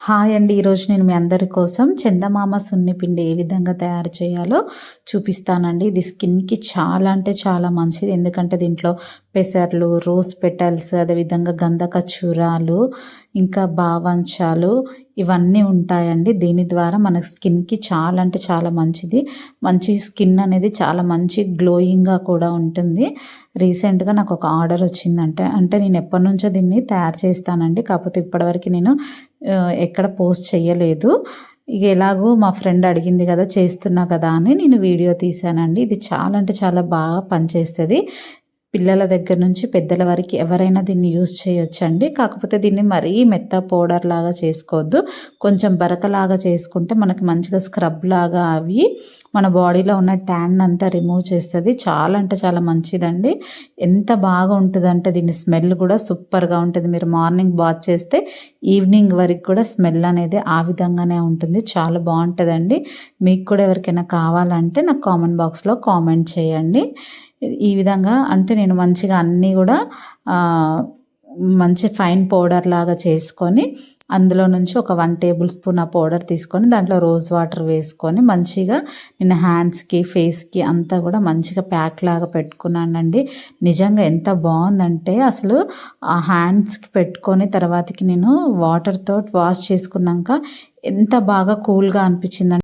Hi అండి. ఈరోజు నేను మీ అందరి కోసం చందమామ సున్నిపిండి ఏ విధంగా తయారు చేయాలో చూపిస్తానండి. ఇది స్కిన్కి చాలా అంటే చాలా మంచిది. ఎందుకంటే దీంట్లో పెసర్లు రోజ్ పెటల్స్ అదేవిధంగా గంధక చూరాలు ఇంకా బావంచాలు ఇవన్నీ ఉంటాయండి. దీని ద్వారా మన స్కిన్కి చాలా అంటే చాలా మంచిది. మంచి స్కిన్ అనేది చాలా మంచి గ్లోయింగ్గా కూడా ఉంటుంది. రీసెంట్గా నాకు ఒక ఆర్డర్ వచ్చిందంటే అంటే నేను ఎప్పటి నుంచో దీన్ని తయారు చేస్తానండి. కాకపోతే ఇప్పటివరకు నేను ఎక్కడ పోస్ట్ చేయలేదు ఇక ఎలాగో మా ఫ్రెండ్ అడిగింది కదా చేస్తున్నా కదా అని నేను వీడియో తీశానండి. ఇది చాలా అంటే చాలా బాగా పనిచేస్తుంది. పిల్లల దగ్గర నుంచి పెద్దల వరకు ఎవరైనా దీన్ని యూజ్ చేయొచ్చండి. కాకపోతే దీన్ని మరీ మెత్త పౌడర్ లాగా చేసుకోవద్దు. కొంచెం బరకలాగా చేసుకుంటే మనకి మంచిగా స్క్రబ్ లాగా అవి మన బాడీలో ఉన్న ట్యాన్ అంతా రిమూవ్ చేస్తుంది. చాలా అంటే చాలా మంచిదండి. ఎంత బాగా ఉంటుందంటే దీని స్మెల్ కూడా సూపర్గా ఉంటుంది. మీరు మార్నింగ్ బాత్ చేస్తే ఈవినింగ్ వరకు కూడా స్మెల్ అనేది ఆ విధంగానే ఉంటుంది. చాలా బాగుంటుందండి. మీకు కూడా ఎవరికైనా కావాలంటే నాకు కామెంట్ బాక్స్లో కామెంట్ చేయండి. ఈ విధంగా అంటే నేను మంచిగా అన్నీ కూడా మంచి ఫైన్ పౌడర్ లాగా చేసుకొని అందులో నుంచి ఒక వన్ టేబుల్ స్పూన్ ఆ పౌడర్ తీసుకొని దాంట్లో రోజ్ వాటర్ వేసుకొని మంచిగా నేను హ్యాండ్స్కి ఫేస్కి అంతా కూడా మంచిగా ప్యాక్ లాగా పెట్టుకున్నానండి. నిజంగా ఎంత బాగుందంటే అసలు ఆ హ్యాండ్స్కి పెట్టుకొని తర్వాతకి నేను వాటర్తో వాష్ చేసుకున్నాక ఎంత బాగా కూల్గా అనిపించిందండి